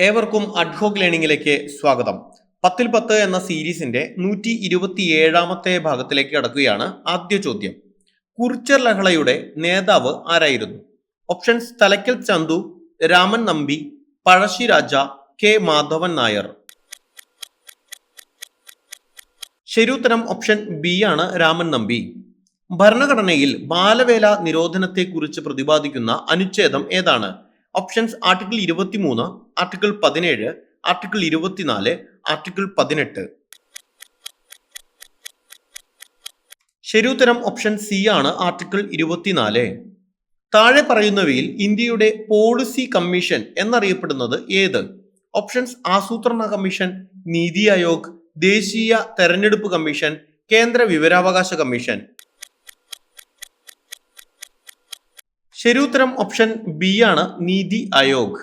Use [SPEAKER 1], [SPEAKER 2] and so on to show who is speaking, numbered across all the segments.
[SPEAKER 1] ഏവർക്കും അഡ്ഹോക് ലേണിംഗിലേക്ക് സ്വാഗതം. പത്തിൽ പത്ത് എന്ന സീരീസിന്റെ നൂറ്റി ഇരുപത്തി ഏഴാമത്തെ ഭാഗത്തിലേക്ക് കടക്കുകയാണ് ആദ്യ ചോദ്യം. കുറിച്ചർ ലഹളയുടെ നേതാവ് ആരായിരുന്നു? Options Thalakkal Chandu Raman Nambi Pazhassiraja K Madhavan Nair. ശരിയുത്തരം ഓപ്ഷൻ ബി ആണ് രാമൻ നമ്പി. ഭരണഘടനയിൽ ബാലവേല നിരോധനത്തെക്കുറിച്ച് പ്രതിപാദിക്കുന്ന അനുച്ഛേദം ഏതാണ്? ഓപ്ഷൻസ് ആർട്ടിക്കിൾ ഇരുപത്തിമൂന്ന് ആർട്ടിക്കിൾ പതിനേഴ് ആർട്ടിക്കിൾ ഇരുപത്തിനാല് ആർട്ടിക്കിൾ പതിനെട്ട്. ശരിയുത്തരം ഓപ്ഷൻ സി ആണ് ആർട്ടിക്കിൾ ഇരുപത്തിനാല്. താഴെ പറയുന്നവയിൽ ഇന്ത്യയുടെ പോളിസി കമ്മീഷൻ എന്നറിയപ്പെടുന്നത് ഏത്? ഓപ്ഷൻസ് ആസൂത്രണ കമ്മീഷൻ നീതി ആയോഗ് ദേശീയ തെരഞ്ഞെടുപ്പ് കമ്മീഷൻ കേന്ദ്ര വിവരാവകാശ കമ്മീഷൻ ശരിയുത്തരം ഓപ്ഷൻ ബി ആണ് നീതി ആയോഗ്.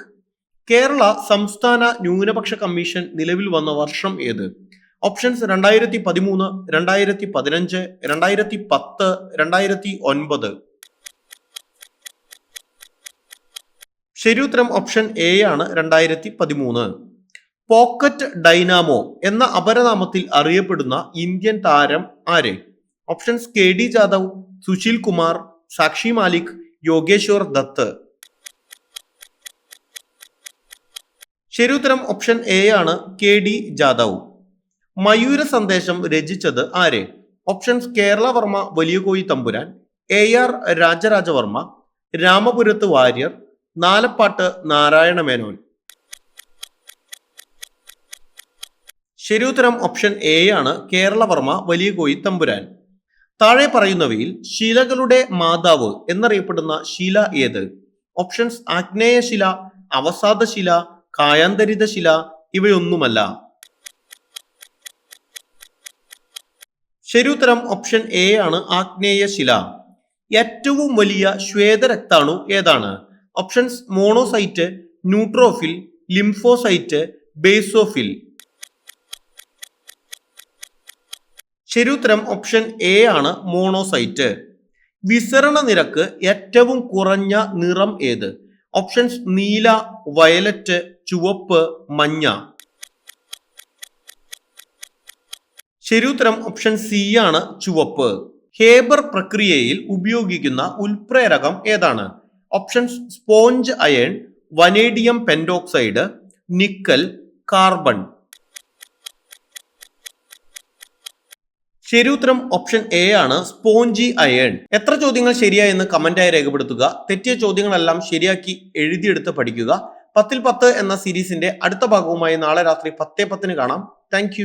[SPEAKER 1] കേരള സംസ്ഥാന ന്യൂനപക്ഷ കമ്മീഷൻ നിലവിൽ വന്ന വർഷം ഏത്? ഓപ്ഷൻസ് രണ്ടായിരത്തി പതിമൂന്ന് രണ്ടായിരത്തി പതിനഞ്ച് രണ്ടായിരത്തി പത്ത് രണ്ടായിരത്തി ഒൻപത് ശരിയുത്തരം ഓപ്ഷൻ എ ആണ് രണ്ടായിരത്തി പതിമൂന്ന് പോക്കറ്റ് ഡൈനാമോ എന്ന അപരനാമത്തിൽ അറിയപ്പെടുന്ന ഇന്ത്യൻ താരം ആര്? Options K D Jadhav Sushil Kumar Sakshi Malik Yogeshwar Dutt. ശരിയുത്തരം ഓപ്ഷൻ എ ആണ് കെ ഡി ജാദവ്. മയൂര സന്ദേശം രചിച്ചത് ആര്? Options Kerala Varma Valiyakoyi Thampuran. A R Rajaraja Varma Ramapurathu Warrier Nalappattu Narayana Menon. ശരിയുത്തരം ഓപ്ഷൻ എ ആണ് കേരളവർമ്മ വലിയകോയി തമ്പുരാൻ. താഴെ പറയുന്നവയിൽ ശിലകളുടെ മാതാവ് എന്നറിയപ്പെടുന്ന ശില ഏത്? ഓപ്ഷൻസ് ആഗ്നേയശില അവസാദശില കായാന്തരിത ശില ഇവയൊന്നുമല്ല. ശരിയുത്തരം ഓപ്ഷൻ എ ആണ് ആഗ്നേയ ശില ഏറ്റവും വലിയ ശ്വേതരക്താണു ഏതാണ്? Options monocyte neutrophil lymphocyte basophil ശരിയുത്തരം ഓപ്ഷൻ എ ആണ് മോണോസൈറ്റ് വിസരണ നിരക്ക് ഏറ്റവും കുറഞ്ഞ നിറം ഏത്? ഓപ്ഷൻസ് നീല വയലറ്റ് ചുവപ്പ് മഞ്ഞ. ശരിയുത്തരം ഓപ്ഷൻ സി ആണ് ചുവപ്പ്. ഹേബർ പ്രക്രിയയിൽ ഉപയോഗിക്കുന്ന ഉൽപ്രേരകം ഏതാണ്? Options sponge iron vanadium pentoxide nickel carbon ശരിയുത്തരം ഓപ്ഷൻ എ ആണ് സ്പോഞ്ചി അയൺ. എത്ര ചോദ്യങ്ങൾ ശരിയായെന്ന് കമന്റായി രേഖപ്പെടുത്തുക. തെറ്റിയ ചോദ്യങ്ങളെല്ലാം ശരിയാക്കി എഴുതിയെടുത്ത് പഠിക്കുക. പത്തിൽ പത്ത് എന്ന സീരീസിന്റെ അടുത്ത ഭാഗവുമായി നാളെ രാത്രി പത്തേ പത്തിന് കാണാം. താങ്ക്